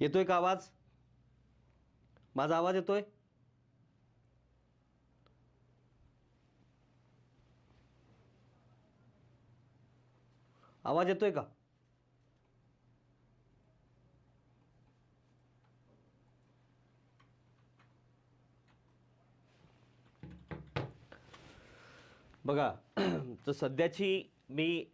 येतोय का आवाज? माझा आवाज येतोय? आवाज येतोय का? बघा तर सध्याची मी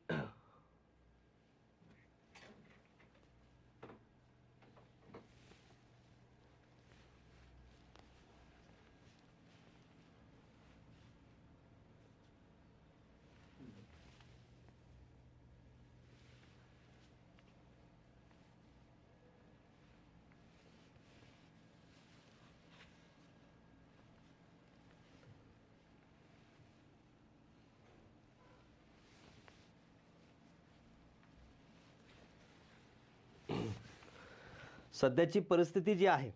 सध्याची परिस्थिती जी आहे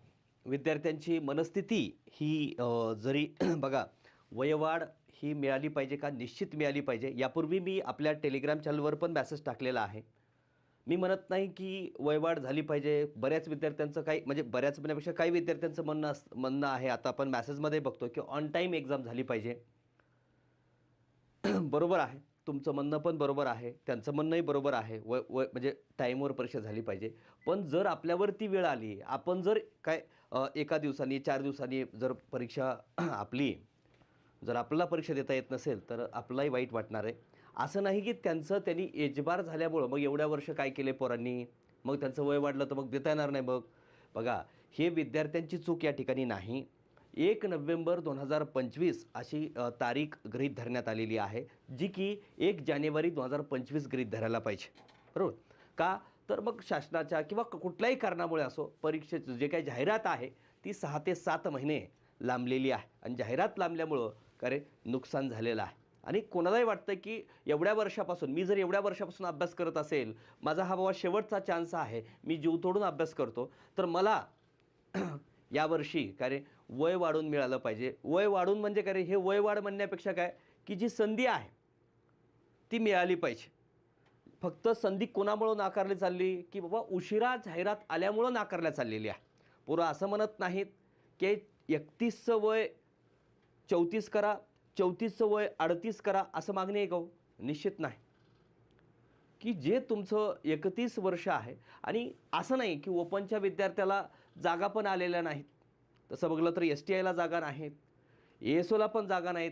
विद्यार्थ्यांची मनस्थिती ही जरी बघा वयवाढ ही मिळाली पाहिजे का? निश्चित मिळाली पाहिजे. यापूर्वी मी आपल्या टेलिग्राम चॅनलवर पण मॅसेज टाकलेला आहे. मी म्हणत नाही की वयवाढ झाली पाहिजे. बऱ्याच विद्यार्थ्यांचं काही म्हणजे बऱ्याच म्हणण्यापेक्षा काही विद्यार्थ्यांचं म्हणणं अस म्हणणं आहे. आता आपण मॅसेजमध्ये बघतो की ऑन टाईम एक्झाम झाली पाहिजे. बरोबर आहे. तुमचं म्हणणं पण बरोबर आहे. त्यांचं म्हणणंही बरोबर आहे. व व म्हणजे टाईमवर परीक्षा झाली पाहिजे. पण जर आपल्यावरती वेळ आली आपण जर काय एका दिवसांनी चार दिवसांनी जर परीक्षा आपली जर आपल्याला परीक्षा देता येत नसेल तर आपल्यालाही वाईट वाटणार आहे. असं नाही की त्यांचं त्यांनी एजबार झाल्यामुळं मग एवढ्या वर्ष काय केले पोरांनी? मग त्यांचं वय वाढलं तर मग देता येणार नाही मग? बघा हे विद्यार्थ्यांची चूक या ठिकाणी नाही. एक नोव्हेंबर दोन हजार पंचवीस अशी तारीख गृहीत धरण्यात आलेली आहे जी की एक जानेवारी दोन हजार पंचवीस गृहीत धरायला पाहिजे. बरोबर? का? तर मग शासनाच्या किंवा क- कुठल्याही कारणामुळे असो परीक्षेचं जे काही जाहिरात आहे ती सहा ते सात महिने लांबलेली आहे. आणि जाहिरात लांबल्यामुळं का नुकसान झालेलं आहे. आणि कोणालाही वाटतं की एवढ्या वर्षापासून मी जर एवढ्या वर्षापासून अभ्यास करत असेल माझा हा बाबा शेवटचा चान्स आहे मी जीव तोडून अभ्यास करतो तर मला यावर्षी काय रे वय वाढून मिळालं पाहिजे. वय वाढून म्हणजे काय रे हे वय वाढ म्हणण्यापेक्षा काय की जी संधी आहे ती मिळाली पाहिजे. फक्त संधी कोणामुळं नाकारली चालली की बाबा उशिरा जाहिरात आल्यामुळं नाकारल्या चाललेली आहे. पुरं असं म्हणत नाहीत की एकतीसचं वय चौतीस करा चौतीसचं वय अडतीस करा असं मागणी आहे का हो? निश्चित नाही. की जे तुमचं एकतीस वर्ष आहे आणि असं नाही की ओपनच्या विद्यार्थ्याला जागा पण आलेल्या नाहीत. तसं बघलं तर एस टी आयला जागा नाहीत. ए एस ओला पण जागा नाहीत.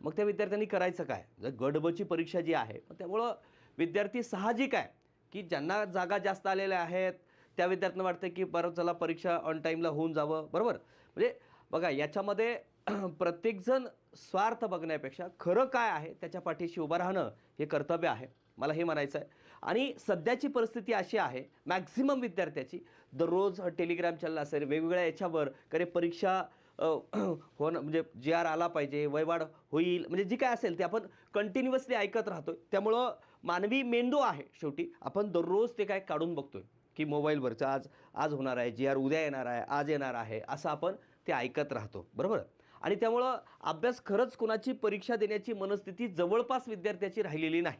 मग त्या विद्यार्थ्यांनी करायचं काय? जर गडबची परीक्षा जी आहे मग त्यामुळं विद्यार्थी साहजिक आहे की ज्यांना जागा जास्त आलेल्या आहेत त्या विद्यार्थ्यांना वाटतं की बरं चला परीक्षा ऑन टाईमला होऊन जावं. बरोबर? म्हणजे बघा याच्यामध्ये प्रत्येकजण स्वार्थ बघण्यापेक्षा खरं काय आहे त्याच्या पाठीशी उभं राहणं हे कर्तव्य आहे. मला हे म्हणायचं आहे आणि सध्याची परिस्थिती अशी आहे मॅक्झिमम विद्यार्थ्याची दररोज टेलिग्राम चॅनल असेल वेगवेगळ्या याच्यावर करे परीक्षा होणं म्हणजे जे आर आला पाहिजे वयवाढ होईल म्हणजे जी काय असेल ते आपण कंटिन्युअसली ऐकत राहतो त्यामुळं मानवी मेंदू आहे शेवटी. आपण दररोज ते काय काढून बघतोय की मोबाईलवरचं आज आज होणार आहे जी आर उद्या येणार आहे आज येणार आहे असं आपण ते ऐकत राहतो. बरोबर? आणि त्यामुळं अभ्यास खरंच कोणाची परीक्षा देण्याची मनस्थिती जवळपास विद्यार्थ्याची राहिलेली नाही.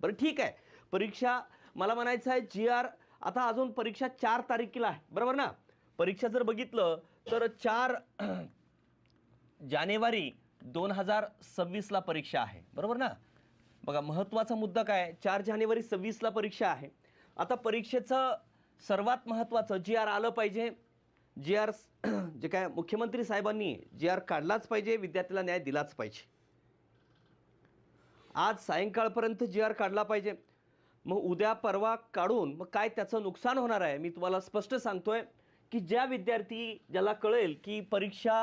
बरं ठीक आहे. परीक्षा मला म्हणायचं आहे जी आर आता अजून परीक्षा चार तारखेला आहे बरोबर ना? परीक्षा जर बघितलं तर चार जानेवारी दोन हजार सव्वीसला परीक्षा आहे बरोबर ना? बघा महत्त्वाचा मुद्दा काय? चार जानेवारी सव्वीसला परीक्षा आहे. आता परीक्षेचं सर्वात महत्त्वाचं जी आर आलं पाहिजे जी आर जे काय मुख्यमंत्री साहेबांनी जी आर काढलाच पाहिजे विद्यार्थ्याला न्याय दिलाच पाहिजे. आज सायंकाळपर्यंत जी आर काढला पाहिजे. मग उद्या परवा काढून मग काय त्याचं नुकसान होणार आहे? मी तुम्हाला स्पष्ट सांगतोय की ज्या विद्यार्थी ज्याला कळेल की परीक्षा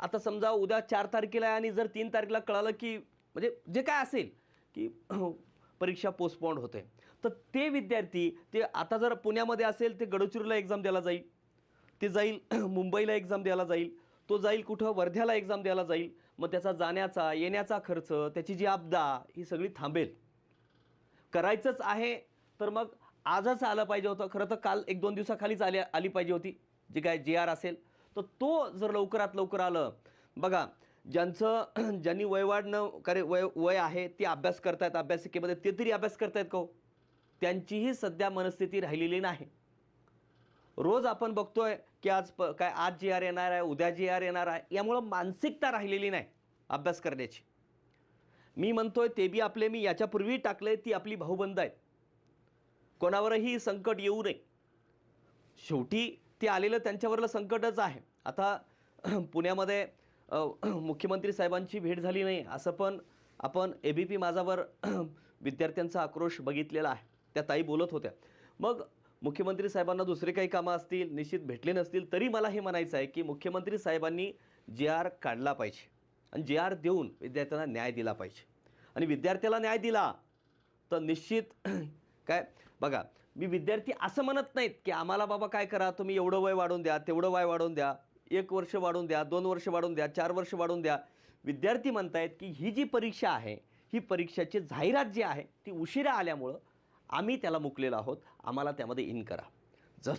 आता समजा उद्या चार तारखेला आहे आणि जर तीन तारखेला कळालं की म्हणजे जे काय असेल की परीक्षा पोस्टपोंड होते. तर ते विद्यार्थी ते आता जर पुण्यामध्ये असेल ते गडचिरोलीला एक्झाम द्यायला जाईल. ते जाईल मुंबईला एक्झाम द्यायला जाईल. तो जाईल कुठं? वर्ध्याला एक्झाम द्यायला जाईल. मग त्याचा जाण्याचा येण्याचा खर्च त्याची जी आपदा ही सगळी थांबेल. करायचंच आहे तर मग आजच आलं पाहिजे होतं. खरं तर काल एक दोन दिवसाखालीच आली आली पाहिजे होती जे काय जे आर असेल. तर तो जर लवकरात लवकर आलं बघा ज्यांचं ज्यांनी वयवाढ न करे वय वय आहे ते अभ्यास करतायत अभ्यासिकेमध्ये ते तरी अभ्यास करतायत का हो? त्यांचीही सध्या मनस्थिती राहिलेली नाही. रोज आपण बघतोय की आज प काय आज जी आर येणार आहे उद्या जी आर येणार आहे यामुळं मानसिकता राहिलेली नाही अभ्यास करण्याची. मी म्हणतोय ते बी आपले मी याच्यापूर्वी टाकले ती आपली भाऊबंद आहेत. कोणावरही संकट येऊ नये. शेवटी ते आलेलं त्यांच्यावरलं संकटच आहे. आता पुण्यामध्ये मुख्यमंत्री साहेबांची भेट झाली नाही असं पण आपण ए बी पी माझावर विद्यार्थ्यांचा आक्रोश बघितलेला आहे. त्या ताई बोलत होत्या. मग मुख्यमंत्री साहेबांना दुसरे काही कामं असतील निश्चित भेटले नसतील तरी मला हे म्हणायचं आहे की मुख्यमंत्री साहेबांनी जे आर काढला पाहिजे. आणि जे आर देऊन विद्यार्थ्यांना न्याय दिला पाहिजे. आणि विद्यार्थ्याला न्याय दिला तर निश्चित काय? बघा मी विद्यार्थी असं म्हणत नाहीत की आम्हाला बाबा काय करा तुम्ही एवढं वय वाढवून द्या तेवढं वय वाढवून द्या एक वर्ष वाढवून द्या दोन वर्ष वाढवून द्या चार वर्ष वाढवून द्या. विद्यार्थी म्हणतायत की ही जी परीक्षा आहे ही परीक्षाची जाहिरात जी आहे ती उशिरा आल्यामुळं आम्ही त्याला मुकलेलो आहोत आम्हाला त्यामध्ये इन करा. जर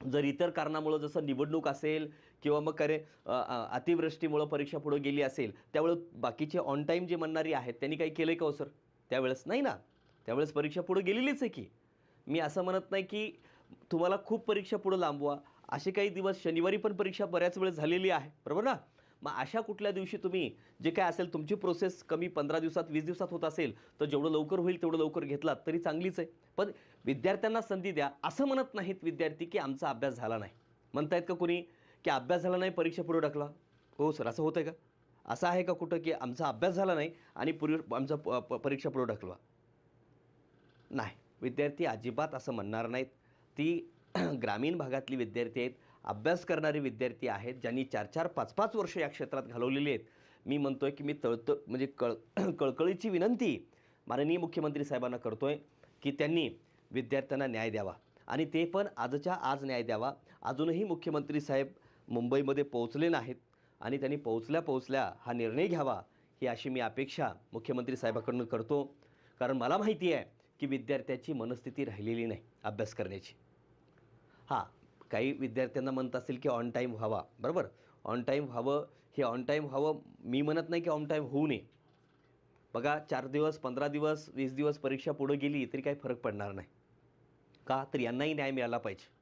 जर इतर कारणामुळं जसं निवडणूक असेल किंवा मग करे अतिवृष्टीमुळं परीक्षा पुढे गेली असेल त्यावेळेस बाकीचे ऑन टाईम जे म्हणणारी आहेत त्यांनी काही केलं का हो सर त्यावेळेस नाही ना. त्यावेळेस परीक्षा पुढे गेलेलीच आहे की. मी असं म्हणत नाही की तुम्हाला खूप परीक्षा पुढं लांबवा. असे काही दिवस शनिवारी पण परीक्षा बऱ्याच वेळेस झालेली आहे बरोबर ना? मग अशा कुठल्या दिवशी तुम्ही जे काय असेल तुमची प्रोसेस कमी पंधरा दिवसात वीस दिवसात होत असेल तर जेवढं लवकर होईल तेवढं लवकर घेतलात तरी चांगलीच आहे. पण विद्यार्थ्यांना संधी द्या. असं म्हणत नाहीत विद्यार्थी की आमचा अभ्यास झाला नाही. म्हणतायत का कोणी? की अभ्यास झाला नाही परीक्षा पुढे ढकला. हो सर असं होतं का? असं आहे का कुठं की आमचा अभ्यास झाला नाही आणि पूर्वी आमचा प- प- परीक्षा पुढे ढकलवा? नाही. विद्यार्थी अजिबात असं म्हणणार नाहीत. ती ग्रामीण भागातली विद्यार्थी आहेत. अभ्यास करणारे विद्यार्थी आहेत ज्यांनी चार चार पाच पाच वर्ष या क्षेत्रात घालवलेली आहेत. मी म्हणतो आहे की मी तळत म्हणजे कळ कळकळीची विनंती माननीय मुख्यमंत्री साहेबांना करतो आहे की त्यांनी विद्यार्थ्यांना न्याय द्यावा. आणि ते पण आजच्या आज न्याय द्यावा. अजूनही मुख्यमंत्री साहेब मुंबईमध्ये पोहोचले नाहीत आणि त्यांनी पोहोचल्या पोहोचल्या हा निर्णय घ्यावा ही अशी मी अपेक्षा मुख्यमंत्री साहेबाकडून करतो. कारण मला माहिती आहे की विद्यार्थ्याची मनस्थिती राहिलेली नाही अभ्यास करण्याची. हां काही विद्यार्थ्यांना म्हणत असतील की ऑन टाईम व्हावा. बरोबर? ऑन टाईम व्हावं हे ऑन टाईम व्हावं मी म्हणत नाही की ऑन टाईम होऊ नये. बघा चार दिवस पंधरा दिवस वीस दिवस परीक्षा पुढं गेली तरी काही फरक पडणार नाही. का? तर यांनाही न्याय मिळाला पाहिजे.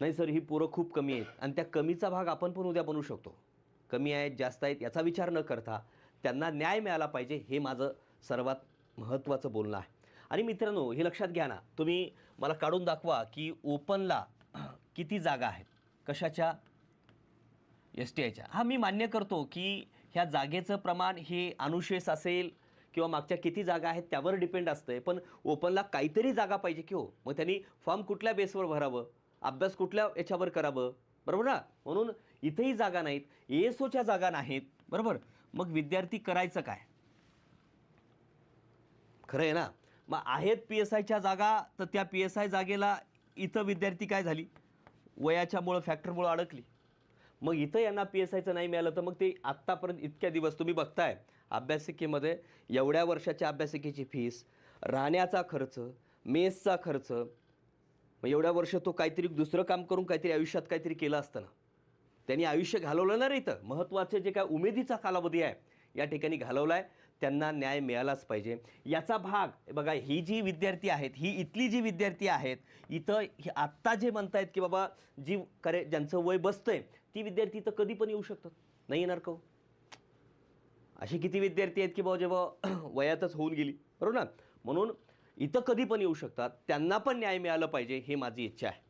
नाही सर ही पोरं खूप कमी आहेत. आणि त्या कमीचा भाग आपण पण उद्या बनवू शकतो. कमी आहेत जास्त आहेत याचा विचार न करता त्यांना न्याय मिळाला पाहिजे हे माझं सर्वात महत्त्वाचं बोलणं आहे. आणि मित्रांनो हे लक्षात घ्या ना तुम्ही मला काढून दाखवा की ओपनला किती जागा आहेत? कशाच्या? एस टी आयच्या. हा मी मान्य करतो की ह्या जागेचं प्रमाण हे अनुशेष असेल किंवा मागच्या किती जागा आहेत त्यावर डिपेंड असतं आहे पण ओपनला काहीतरी जागा पाहिजे की हो. मग त्यांनी फॉर्म कुठल्या बेसवर भरावं? अभ्यास कुठल्या याच्यावर करावं? बरोबर ना? म्हणून इथेही जागा नाहीत एसओच्या जागा नाहीत. बरोबर? मग विद्यार्थी करायचं काय? खरं आहे ना? मग आहेत पी एस आयच्या जागा तर त्या पी एस आय जागेला इथं विद्यार्थी काय झाली? वयाच्यामुळं फॅक्टरमुळं अडकली. मग इथं यांना पी एस आयचं नाही मिळालं तर मग ते आत्तापर्यंत इतक्या दिवस तुम्ही बघताय अभ्यासिकेमध्ये एवढ्या वर्षाच्या अभ्यासिकेची फीस राहण्याचा खर्च मेसचा खर्च मग एवढ्या वर्ष तो काहीतरी दुसरं काम करून काहीतरी आयुष्यात काहीतरी केलं असतं ना. त्यांनी आयुष्य घालवलं ना रे इथं. महत्त्वाचे जे काय उमेदीचा कालावधी आहे या ठिकाणी घालवला आहे त्यांना न्याय मिळालाच पाहिजे. याचा भाग बघा ही जी विद्यार्थी आहेत ही इथली जी विद्यार्थी आहेत इथं ही आत्ता जे म्हणतायत की बाबा जी करे ज्यांचं वय बसतंय ती विद्यार्थी इथं कधी पण येऊ शकतात. नाही येणार का हो? अशी किती विद्यार्थी आहेत की बाबा जेव्हा वयातच होऊन गेली. बरोबर ना? म्हणून इथं कधी पण येऊ शकतात. त्यांना पण न्याय मिळालं पाहिजे हे माझी इच्छा आहे.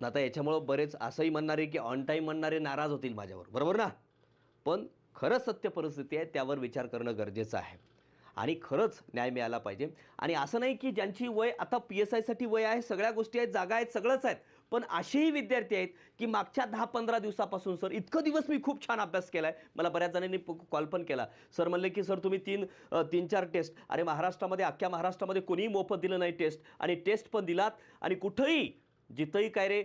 ना आता याच्यामुळं बरेच असंही म्हणणारे की ऑन टाईम म्हणणारे नाराज होतील माझ्यावर. बरोबर ना? पण खरं सत्य परिस्थिती आहे त्यावर विचार करणं गरजेचं आहे. आणि खरंच न्याय मिळाला पाहिजे. आणि असं नाही की ज्यांची वय आता पी एस आयसाठी वय आहे सगळ्या गोष्टी आहेत जागा आहेत सगळंच आहेत. पण असेही विद्यार्थी आहेत की मागच्या दहा पंधरा दिवसापासून सर इतकं दिवस मी खूप छान अभ्यास केला आहे मला बऱ्याच जणांनी कॉल पण केला. सर म्हणले की सर तुम्ही तीन तीन चार टेस्ट. अरे महाराष्ट्रामध्ये अख्ख्या महाराष्ट्रामध्ये कोणीही मोफत दिलं नाही टेस्ट. आणि टेस्ट पण दिलात. आणि कुठंही जिथंही काय रे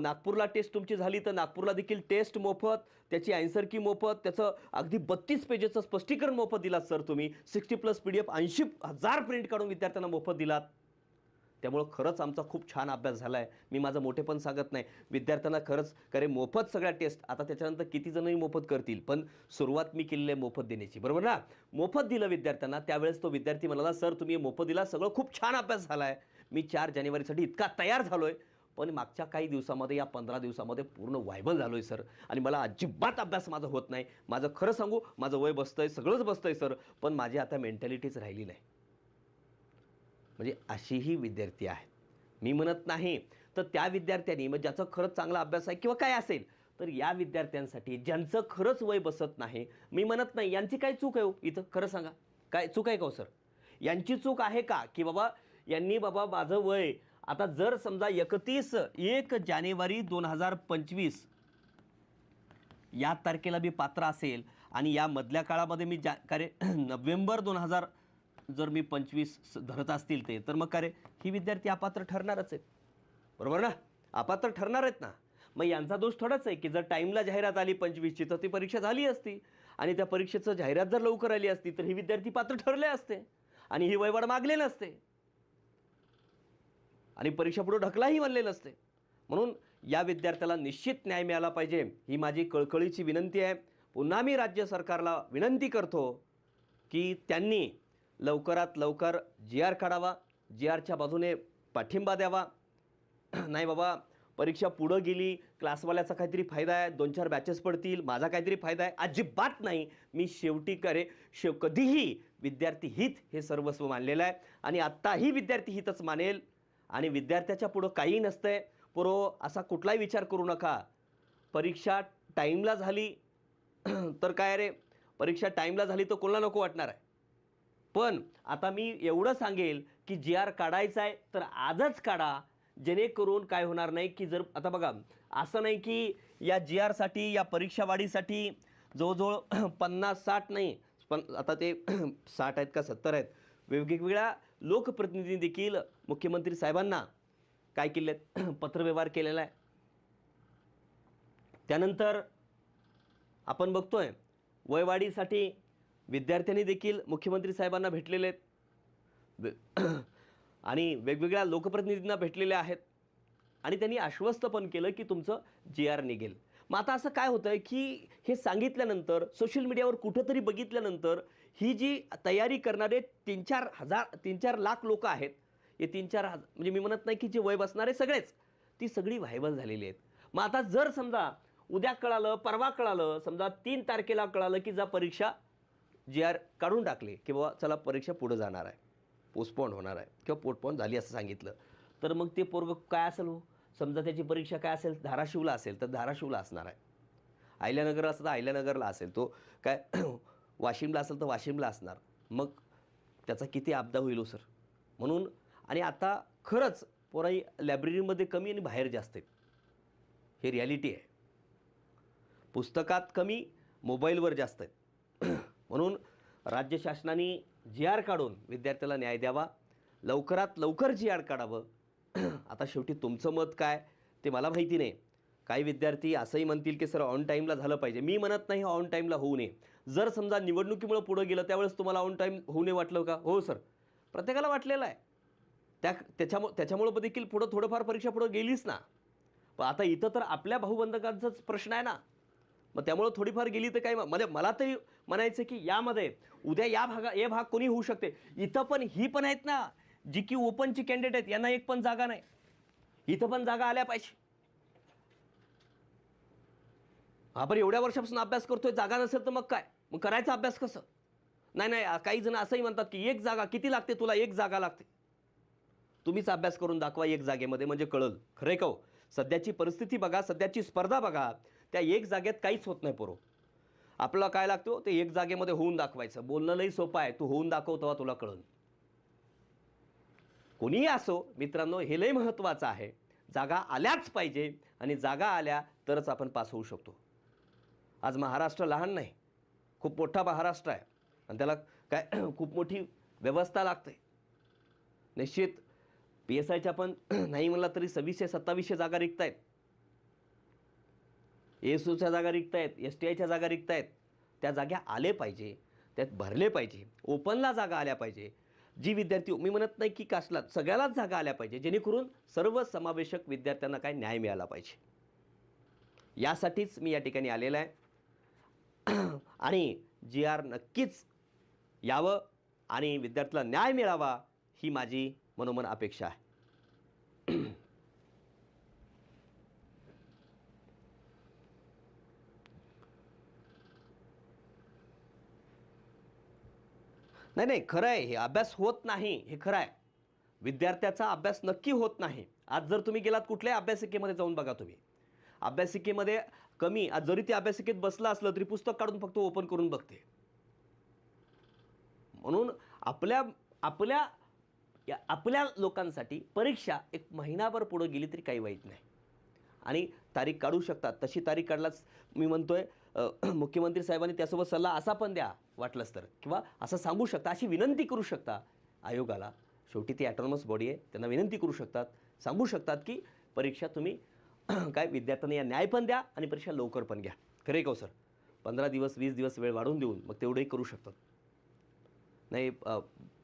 नागपूरला टेस्ट तुमची झाली तर नागपूरला देखील टेस्ट मोफत त्याची आन्सर की मोफत त्याचं अगदी बत्तीस पेजेसचं स्पष्टीकरण मोफत दिलात सर तुम्ही. Sixty plus P D F ऐंशी हजार प्रिंट काढून विद्यार्थ्यांना मोफत दिलात. त्यामुळं खरंच आमचा खूप छान अभ्यास झाला आहे मी माझं मोठेपण सांगत नाही. विद्यार्थ्यांना खरंच करे मोफत सगळ्या टेस्ट आता त्याच्यानंतर किती जणही मोफत करतील पण सुरुवात मी केलेली आहे मोफत देण्याची. बरोबर ना? मोफत दिलं विद्यार्थ्यांना त्यावेळेस तो विद्यार्थी म्हणाला सर तुम्ही मोफत दिला सगळं खूप छान अभ्यास झाला आहे मी चार जानेवारीसाठी इतका तयार झालो आहे पण मागच्या काही दिवसामध्ये या पंधरा दिवसामध्ये पूर्ण व्हायबल झालो आहे सर. आणि मला अजिबात अभ्यास माझा होत नाही. माझं खरं सांगू माझं वय बसतं आहे सगळंच बसतं आहे सर. पण माझी आता मेंटॅलिटीच राहिली नाही. म्हणजे अशीही विद्यार्थी आहेत. मी म्हणत नाही तर त्या विद्यार्थ्यांनी मग ज्याचा खरंच चांगला अभ्यास आहे किंवा काय असेल तर या विद्यार्थ्यांसाठी ज्यांचं खरंच वय बसत नाही मी म्हणत नाही यांची काय चूक आहे हो? इथं खरं सांगा. काय चूक आहे का हो सर? यांची चूक आहे का? की बाबा यांनी बाबा माझं वय आता जर समजा एकतीस एक जानेवारी दोन हजार पंचवीस या तारखेला मी पात्र असेल आणि या मधल्या काळामध्ये मी जा कार्य नोव्हेंबर दोन हजार जर मी पंचवीस धरत असतील ते तर मग का रे? ही विद्यार्थी अपात्र ठरणारच आहेत. बरोबर ना? अपात्र ठरणार आहेत ना? मग यांचा दोष थोडाच आहे की जर टाईमला जाहिरात आली पंचवीसची तर ती परीक्षा झाली असती. आणि त्या परीक्षेचं जाहिरात जर लवकर आली असती तर ही विद्यार्थी पात्र ठरले असते. आणि ही वयवाढ मागले नसते. आणि परीक्षा पुढे ढकलाही म्हणले नसते. म्हणून या विद्यार्थ्याला निश्चित न्याय मिळाला पाहिजे. ही माझी कळकळीची विनंती आहे. पुन्हा मी राज्य सरकारला विनंती करतो की त्यांनी लवकरात लवकर जी आर काढावा जी आरच्या बाजूने पाठिंबा द्यावा. नाही बाबा परीक्षा पुढं गेली क्लासवाल्याचा काहीतरी फायदा आहे दोन चार बॅचेस पडतील माझा काहीतरी फायदा आहे अजिबात नाही. मी शेवटी करे शेव कधीही विद्यार्थी हित हे सर्वस्व मानलेलं आहे. आणि आत्ताही विद्यार्थी हितच मानेल. आणि विद्यार्थ्याच्या पुढं काही नसतंय. पुरो असा कुठलाही विचार करू नका. परीक्षा टाईमला झाली तर काय रे? परीक्षा टाईमला झाली तर कोणाला नको वाटणार आहे? पण आता मी एवढं सांगेल की जी आर काढायचा आहे तर आजच काढा. जेणेकरून काय होणार नाही की जर आता बघा असं नाही की या जी आरसाठी या परीक्षावाढीसाठी जवळजवळ पन्नास साठ नाही पण आता ते साठ आहेत का सत्तर आहेत. वेगवेगळ्या लोकप्रतिनिधी देखील मुख्यमंत्री साहेबांना काय केले पत्रव्यवहार केलेला आहे. त्यानंतर आपण बघतोय वयवाढीसाठी विद्यार्थ्यांनी देखील मुख्यमंत्री साहेबांना भेटलेले आहेत. आणि वेगवेगळ्या लोकप्रतिनिधींना भेटलेले आहेत. आणि त्यांनी आश्वस्त पण केलं की तुमचं जी आर निघेल. मग आता असं काय होतं आहे की हे सांगितल्यानंतर सोशल मीडियावर कुठंतरी बघितल्यानंतर ही जी तयारी करणारे तीन चार हजार तीन चार लाख लोक आहेत हे तीन चार हजार म्हणजे मी म्हणत नाही की जे वय बसणारे सगळेच ती सगळी व्हायबल झालेली आहेत. मग आता जर समजा उद्या कळालं परवा कळालं समजा तीन तारखेला कळालं की जा परीक्षा जी आर काढून टाकले की बाबा चला परीक्षा पुढं जाणार आहे. पोस्टपोन होणार आहे किंवा पोस्टपोन झाली असं सांगितलं. तर मग ते पोरग काय असेल हो? समजा त्याची परीक्षा काय असेल? धाराशिवला असेल तर धाराशिवला असणार आहे. अहिल्यानगरला असेल तर अहिल्यानगरला असेल. तो काय वाशिमला असेल तर वाशिमला असणार. मग त्याचा किती आपदा होईल हो सर? म्हणून आणि आता खरंच पोराई लायब्ररीमध्ये कमी आणि बाहेर जास्त आहेत. हे रियालिटी आहे. पुस्तकात कमी मोबाईलवर जास्त आहेत. म्हणून राज्य शासनाने जी आर काढून विद्यार्थ्याला न्याय द्यावा. लवकरात लवकर जी आर काढावं. आता शेवटी तुमचं मत काय? ते मला माहिती नाही. काही विद्यार्थी असंही म्हणतील की सर ऑन टाईमला झालं पाहिजे. मी म्हणत नाही ऑन टाईमला होऊ नये. जर समजा निवडणुकीमुळं पुढं गेलं त्यावेळेस तुम्हाला ऑन टाईम होऊ नये वाटलं का? हो सर. प्रत्येकाला वाटलेलं आहे. त्या त्याच्यामुळं त्याच्यामुळं देखील पुढं थोडंफार परीक्षा पुढं गेलीच ना. पण आता इथं तर आपल्या भाऊबंधकांचाच प्रश्न आहे ना. मग त्यामुळं थोडीफार गेली तर काय म्हणजे मला तरी म्हणायचं की यामध्ये उद्या या भागा हे भाग कोणी होऊ शकते? इथं पण ही पण आहेत ना जी की ओपनची कॅन्डिडेट आहेत यांना एक पण जागा नाही. इथं पण जागा आल्या पाहिजे. आपण एवढ्या वर्षापासून अभ्यास करतोय जागा नसेल तर मग काय? मग करायचा अभ्यास कसं? नाही नाही काही जण असंही म्हणतात की एक जागा किती लागते? तुला एक जागा लागते. तुम्हीच अभ्यास करून दाखवा एक जागेमध्ये म्हणजे कळल. खरे का हो? सध्याची परिस्थिती बघा सध्याची स्पर्धा बघा. त्या एक जागेत काहीच होत नाही पोरो. आपला काय लागतो? ते एक जागेमध्ये होऊन दाखवायचं. बोलणं सोपं आहे. तू होऊन दाखव तेव्हा तुला कळून. कोणीही असो मित्रांनो हे लई महत्त्वाचं आहे. जागा आल्याच पाहिजे आणि जागा आल्या तरच आपण पास होऊ शकतो. आज महाराष्ट्र लहान नाही. खूप मोठा महाराष्ट्र आहे. आणि त्याला काय खूप मोठी व्यवस्था लागते. निश्चित पी एस आयच्या पण नाही म्हणला तरी सव्वीसशे सत्तावीसशे जागा रिक्त आहेत. एसूच्या जागा रिक्त आहेत एस टी आयच्या जागा रिक्त आहेत त्या जागा आले पाहिजे त्यात भरले पाहिजे ओपनला जागा आल्या पाहिजे. जी विद्यार्थी मी म्हणत नाही की कास्टला सगळ्यालाच जागा आल्या पाहिजे जेणेकरून सर्व समावेशक विद्यार्थ्यांना काय न्याय मिळाला पाहिजे. यासाठीच मी या ठिकाणी आलेला आहे. आणि जी आर नक्कीच यावं आणि विद्यार्थ्याला न्याय मिळावा ही माझी मनोमन अपेक्षा आहे. नाही नाही खरं आहे हे अभ्यास होत नाही हे खरं आहे. विद्यार्थ्याचा अभ्यास नक्की होत नाही. आज जर तुम्ही गेलात कुठल्याही अभ्यासिकेमध्ये जाऊन बघा तुम्ही. अभ्यासिकेमध्ये कमी आज जरी ते अभ्यासिकेत बसलं असलं तरी पुस्तक काढून फक्त ओपन करून बघते. म्हणून आपल्या आपल्या या- आपल्या लोकांसाठी परीक्षा एक महिनाभर पुढं गेली तरी काही वाईट नाही. आणि तारीख काढू शकतात. तशी तारीख काढलाच मी म्हणतो आहे मुख्यमंत्री साहेबांनी त्यासोबत सल्ला असा पण द्या वाटलंच तर. किंवा असं सांगू शकता अशी विनंती करू शकता आयोगाला. शेवटी ती ॲटॉनॉमस बॉडी आहे त्यांना विनंती करू शकतात. सांगू शकतात की परीक्षा तुम्ही काय विद्यार्थ्यांना या न्याय पण द्या आणि परीक्षा लवकर पण घ्या. खरे का हो, सर? पंधरा दिवस वीस दिवस वेळ वाढवून देऊन मग तेवढंही करू शकतात. नाही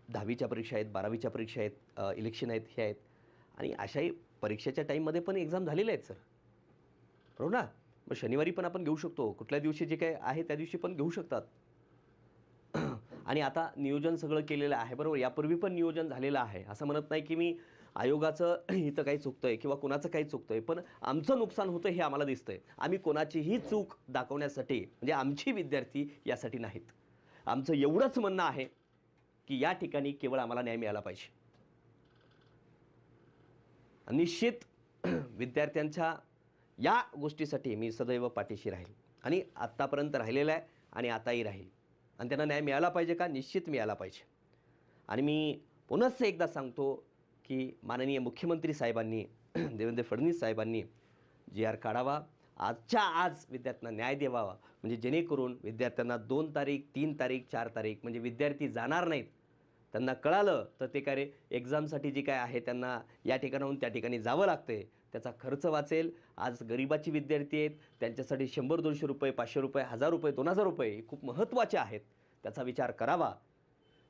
दहावीच्या परीक्षा आहेत बारावीच्या परीक्षा आहेत इलेक्शन आहेत हे आहेत. आणि अशाही परीक्षेच्या टाईममध्ये पण एक्झाम झालेल्या आहेत सर. बरोबर ना? मग शनिवारी पण आपण घेऊ शकतो. कुठल्या दिवशी जे काय आहे त्या दिवशी पण घेऊ शकतात. आणि आता नियोजन सगळं केलेलं आहे बरोबर? यापूर्वी पण नियोजन झालेलं आहे. असं म्हणत नाही की मी आयोगाचं इथं काही चुकतंय किंवा कोणाचं काही चुकतंय पण आमचं नुकसान होतं हे आम्हाला दिसतंय. आम्ही कोणाचीही चूक दाखवण्यासाठी म्हणजे आमची विद्यार्थी यासाठी नाहीत. आमचं एवढंच म्हणणं आहे की या ठिकाणी केवळ आम्हाला न्याय मिळाला पाहिजे. निश्चित विद्यार्थ्यांच्या या गोष्टीसाठी मी सदैव पाठीशी राहील. आणि आत्तापर्यंत राहिलेलं आहे आणि आताही राहील. आणि त्यांना न्याय मिळाला पाहिजे का? निश्चित मिळाला पाहिजे. आणि मी पुनश्च एकदा सांगतो की माननीय मुख्यमंत्री साहेबांनी देवेंद्र फडणवीस साहेबांनी जी आर काढावा आजच्या आज विद्यार्थ्यांना न्याय देवावा. म्हणजे जेणेकरून विद्यार्थ्यांना दोन तारीख तीन तारीख चार तारीख म्हणजे विद्यार्थी जाणार नाहीत. त्यांना कळालं तर ते काय रे एक्झामसाठी जी काय आहे त्यांना या ठिकाणाहून त्या ठिकाणी जावं लागते त्याचा खर्च वाचेल. आज गरिबाची विद्यार्थी आहेत. त्यांच्यासाठी शंभर दोनशे रुपये पाचशे रुपये हजार रुपये दोन हजार रुपये हे खूप महत्त्वाचे आहेत. त्याचा विचार करावा.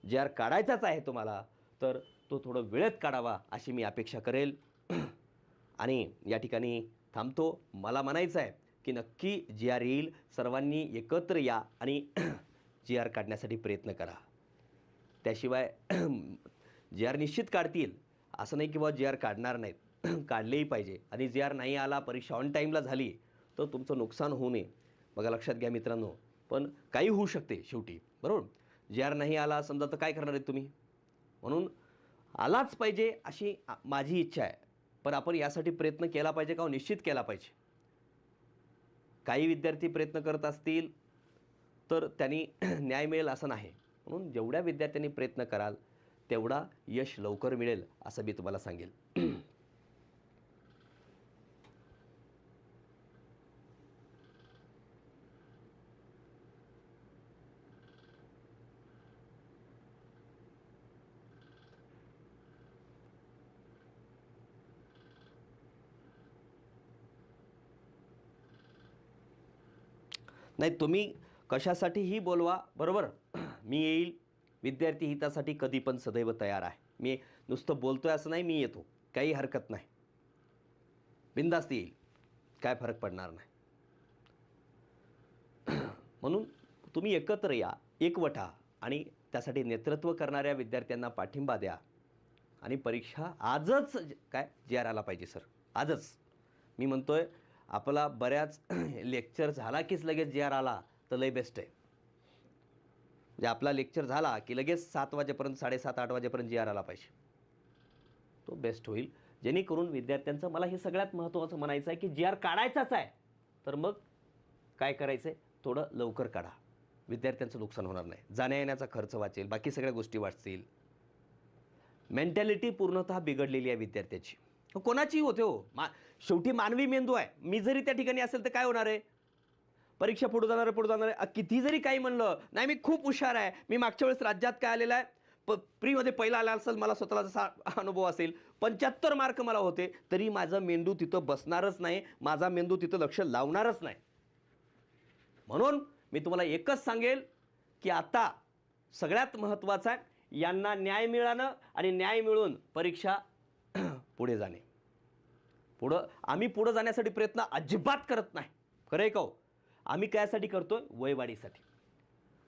जे आर काढायचाच आहे तुम्हाला तर तो थोडं वेळेत काढावा अशी मी अपेक्षा करेल. आणि या ठिकाणी थांबतो. मला म्हणायचं आहे की नक्की जी आर येईल सर्वांनी एकत्र या आणि जी आर काढण्यासाठी प्रयत्न करा. त्याशिवाय जी आर निश्चित काढतील असं नाही की बाबा जी आर काढणार नाहीत. काढलेही पाहिजे. आणि जे आर नाही आला परीक्षा ऑन टाईमला झाली तर तुमचं नुकसान होऊ नये. बघा लक्षात घ्या मित्रांनो. पण काही होऊ शकते शेवटी. बरोबर? जे आर नाही आला समजा तर काय करणार आहेत तुम्ही? म्हणून आलाच पाहिजे अशी माझी इच्छा आहे. पण आपण यासाठी प्रयत्न केला पाहिजे का हो? निश्चित केला पाहिजे. काही विद्यार्थी प्रयत्न करत असतील तर त्यांनी न्याय मिळेल असं नाही. म्हणून जेवढ्या विद्यार्थ्यांनी प्रयत्न कराल तेवढा यश लवकर मिळेल असं मी तुम्हाला सांगेल. नाही तुम्ही कशासाठीही बोलवा बरोबर? मी येईल. विद्यार्थी हितासाठी कधी पण सदैव तयार आहे. मी नुसतं बोलतोय असं नाही मी येतो. काही हरकत नाही. बिंदास्त येईल. काय फरक पडणार नाही. म्हणून तुम्ही एकत्र या एकवटा आणि त्यासाठी नेतृत्व करणाऱ्या विद्यार्थ्यांना पाठिंबा द्या आणि परीक्षा आजच काय? जे आर आला पाहिजे सर. आजच. मी म्हणतोय आपला बऱ्याच लेक्चर झाला कीच लगेच जे आर आला तर लय बेस्ट आहे. म्हणजे आपला लेक्चर झाला की लगेच सात वाजेपर्यंत साडेसात आठ वाजेपर्यंत जी आर आला पाहिजे. तो बेस्ट होईल. जेणेकरून विद्यार्थ्यांचं मला हे सगळ्यात महत्त्वाचं म्हणायचं आहे की जी आर काढायचाच आहे तर मग काय करायचं आहे थोडं लवकर काढा. विद्यार्थ्यांचं नुकसान होणार नाही. जाण्या येण्याचा खर्च वाचेल बाकी सगळ्या गोष्टी वाचतील. मेंटॅलिटी पूर्णतः बिघडलेली आहे विद्यार्थ्याची. कोणाचीही होते हो. मा शेवटी मानवी मेंदू आहे. मी जरी त्या ठिकाणी असेल तर काय होणार आहे? परीक्षा पुढे जाणार पुढे जाणार आहे. किती जरी काही म्हणलं नाही मी खूप हुशार आहे. मी मागच्या वेळेस राज्यात काय आलेला आहे? प प्रीमध्ये पहिला आला असेल मला स्वतःला जसा अनुभव असेल. पंच्याहत्तर मार्क मला होते तरी माझा मेंदू तिथं बसणारच नाही. माझा मेंदू तिथं लक्ष लावणारच नाही. म्हणून मी तुम्हाला एकच सांगेल की आता सगळ्यात महत्त्वाचं आहे यांना न्याय मिळाणं आणि न्याय मिळून परीक्षा पुढे जाणे. पुढं आम्ही पुढं जाण्यासाठी प्रयत्न अजिबात करत नाही. खरं आहे का हो? आम्ही कायसाठी करतो आहे वयवाढीसाठी.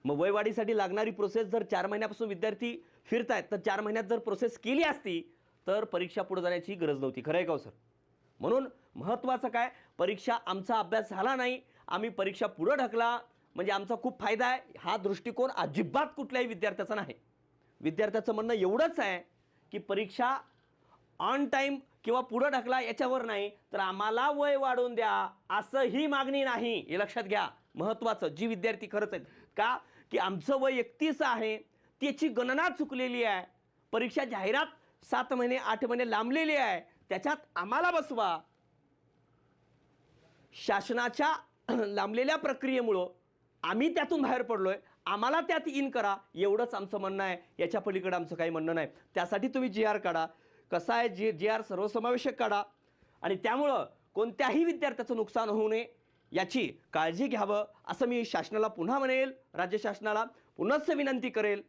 मग वयवाढीसाठी लागणारी प्रोसेस जर चार महिन्यापासून विद्यार्थी फिरत आहेत तर चार महिन्यात जर प्रोसेस केली असती तर परीक्षा पुढे जाण्याची गरज नव्हती. खरं आहे का हो सर? म्हणून महत्त्वाचं काय? परीक्षा आमचा अभ्यास झाला नाही आम्ही परीक्षा पुढं ढकला. म्हणजे आमचा खूप फायदा आहे. हा दृष्टिकोन अजिबात कुठल्याही विद्यार्थ्याचा नाही. विद्यार्थ्याचं म्हणणं एवढंच आहे की परीक्षा ऑन टाईम किंवा पुढं ढकला याच्यावर नाही तर आम्हाला वय वाढवून द्या असं ही मागणी नाही. हे लक्षात घ्या. महत्त्वाचं जी विद्यार्थी खरंच आहेत. का? की आमचं वय एकतीस आहे त्याची गणना चुकलेली आहे. परीक्षा जाहिरात सात महिने आठ महिने लांबलेली आहे. त्याच्यात आम्हाला बसवा. शासनाच्या लांबलेल्या प्रक्रियेमुळं आम्ही त्यातून बाहेर पडलोय. आम्हाला त्यात इन करा. एवढंच आमचं म्हणणं आहे. याच्या पलीकडे आमचं काही म्हणणं नाही. त्यासाठी तुम्ही जी आर काढा. कसा आहे जी जी आर सर्वसमावेशक काढा. आणि त्यामुळं कोणत्याही विद्यार्थ्याचं नुकसान होऊ नये याची काळजी घ्यावं असं मी शासनाला पुन्हा म्हणेल राज्य शासनाला पुनश्च विनंती करेल.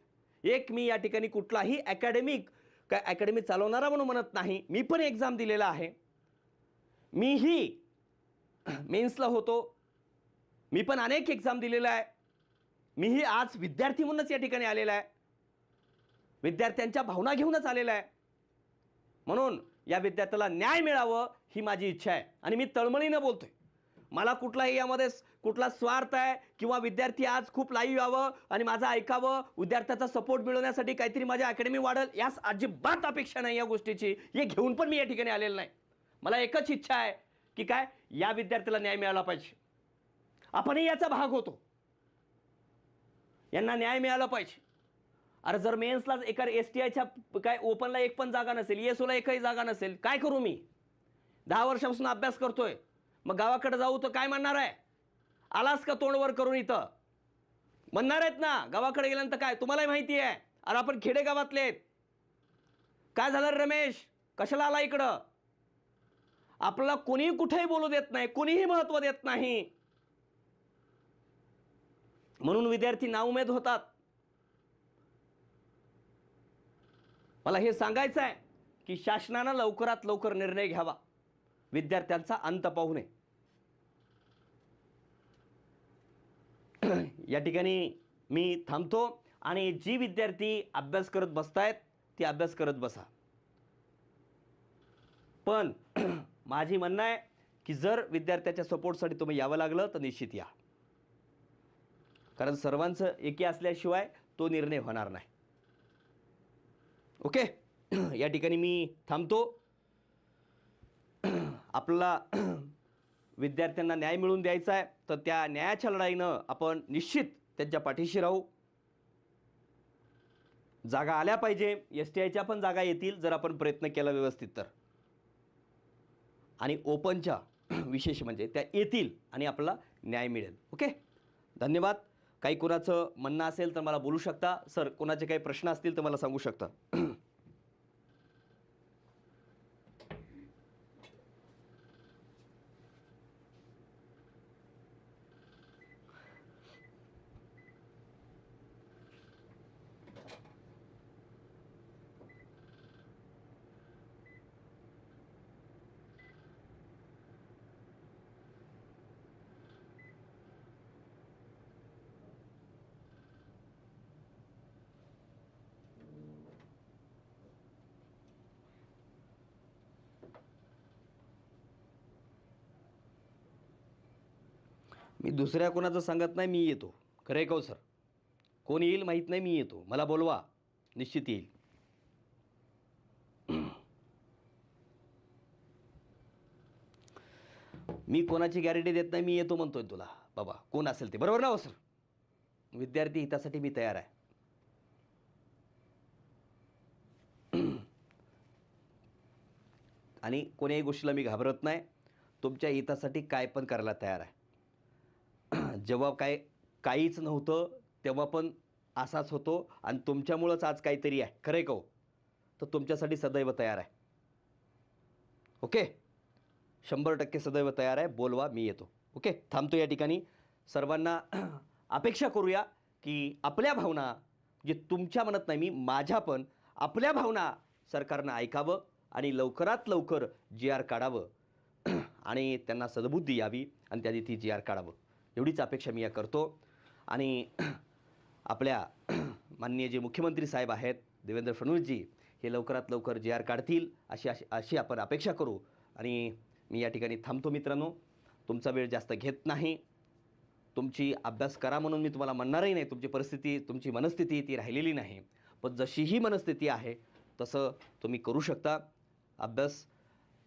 एक मी या ठिकाणी कुठलाही अकॅडमिक काय अकॅडमी चालवणारा म्हणून म्हणत नाही मी पण एक्झाम दिलेला आहे. मीही मेन्सला होतो. मी पण अनेक एक्झाम दिलेला आहे. मीही आज विद्यार्थी म्हणूनच या ठिकाणी आलेला आहे. विद्यार्थ्यांच्या भावना घेऊनच आलेला आहे. म्हणून या विद्यार्थ्याला न्याय मिळावं ही माझी इच्छा आहे. आणि मी तळमळीनं बोलतोय. मला कुठलाही यामध्ये कुठला स्वार्थ आहे किंवा विद्यार्थी आज खूप लाईव्ह यावं आणि माझं ऐकावं विद्यार्थ्याचा सपोर्ट मिळवण्यासाठी काहीतरी माझ्या अकॅडमी वाढेल यास अजिबात अपेक्षा नाही या गोष्टीची. हे घेऊन पण मी या ठिकाणी आलेलं नाही. मला एकच इच्छा आहे की काय या विद्यार्थ्याला न्याय मिळाला पाहिजे. आपणही याचा भाग होतो. यांना न्याय मिळाला पाहिजे. अरे जर मेन्सला एका एस टी आयच्या काय ओपनला एक पण जागा नसेल एस ओला एकही जागा नसेल काय करू मी? दहा वर्षापासून अभ्यास करतोय. मग गावाकडे जाऊ तर काय म्हणणार आहे? आलास का तोंडवर करून इथं? म्हणणार आहेत ना गावाकडे गेल्यानंतर काय? तुम्हालाही माहिती आहे. अरे आपण खेडेगावातले आहेत. काय झालं रमेश? कशाला आला इकडं? आपल्याला कोणीही कुठेही बोलू देत नाही कोणीही महत्त्व देत नाही. म्हणून विद्यार्थी नाउमेद होतात. मला हे सांगायचं आहे की शासनानं लवकरात लवकर निर्णय घ्यावा. विद्यार्थ्यांचा अंत पाहू नये. या ठिकाणी मी थांबतो आणि जी विद्यार्थी अभ्यास करत बसतायत ती अभ्यास करत बसा. पण माझी म्हणणं आहे की जर विद्यार्थ्याच्या सपोर्टसाठी तुम्ही यावं लागलं तर निश्चित या. कारण सर्वांचं एकी असल्याशिवाय तो निर्णय होणार नाही. ओके? या ठिकाणी मी थांबतो. आपला विद्यार्थ्यांना न्याय मिळवून द्यायचा आहे. तर त्या न्यायाच्या लढाईनं आपण निश्चित त्यांच्या पाठीशी राहू. जागा आल्या पाहिजे. एस टी आयच्या पण जागा येतील जर आपण प्रयत्न केला व्यवस्थित तर. आणि ओपनच्या विशेष म्हणजे त्या येतील आणि आपल्याला न्याय मिळेल. ओके? धन्यवाद. काही कोणाचं म्हणणं असेल तर मला बोलू शकता. सर कोणाचे काही प्रश्न असतील तर मला सांगू शकता मी दुसऱ्या कोणाचं सांगत नाही मी येतो. खरं आहे का हो सर? कोण येईल माहीत नाही मी येतो. मला बोलवा. निश्चित येईल. मी कोणाची गॅरंटी देत नाही मी येतो म्हणतोय तुला. बाबा कोण असेल ते? बरोबर ना हो सर? विद्यार्थी हितासाठी मी तयार आहे. आणि कोणीही गोष्टीला मी घाबरत नाही. तुमच्या हितासाठी काय पण करायला तयार आहे. जेव्हा काय काहीच नव्हतं तेव्हा पण असाच होतो आणि तुमच्यामुळंच आज काहीतरी आहे. खरं आहे का हो? तर तुमच्यासाठी सदैव तयार आहे. ओके? शंभर टक्के सदैव तयार आहे. बोलवा मी येतो. ओके? थांबतो या ठिकाणी. सर्वांना अपेक्षा करूया की आपल्या भावना जे तुमच्या मनात नाही मी माझ्या पण आपल्या भावना सरकारनं ऐकावं आणि लवकरात लवकर जी आर काढावं. आणि त्यांना सद्बुद्धी यावी आणि त्याने ती जी आर काढावं. एवढीच अपेक्षा मी या करतो. आणि आपल्या माननीय जे मुख्यमंत्री साहेब आहेत देवेंद्र फडणवीसजी हे लवकरात लवकर जे आर काढतील अशी अशी अशी आपण अपेक्षा करू. आणि मी या ठिकाणी थांबतो मित्रांनो. तुमचा वेळ जास्त घेत नाही. तुमची अभ्यास करा म्हणून मी तुम्हाला म्हणणारही नाही. तुमची परिस्थिती तुमची मनस्थिती ती राहिलेली नाही. पण जशीही मनस्थिती आहे तसं तुम्ही करू शकता. अभ्यास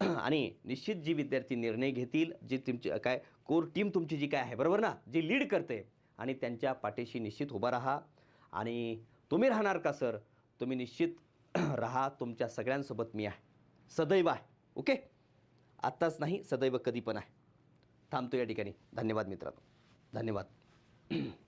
आणि निश्चित जी विद्यार्थी निर्णय घेतील जी तुमची काय कोर टीम तुमची जी काय आहे बरोबर ना? जी लीड करते आणि त्यांच्या पाठीशी निश्चित उभा राहा. आणि तुम्ही राहणार का सर? तुम्ही निश्चित राहा तुमच्या सगळ्यांसोबत मी आहे. सदैव आहे ओके? आत्ताच नाही सदैव कधी पण आहे. थांबतो या ठिकाणी. धन्यवाद मित्रांनो. धन्यवाद.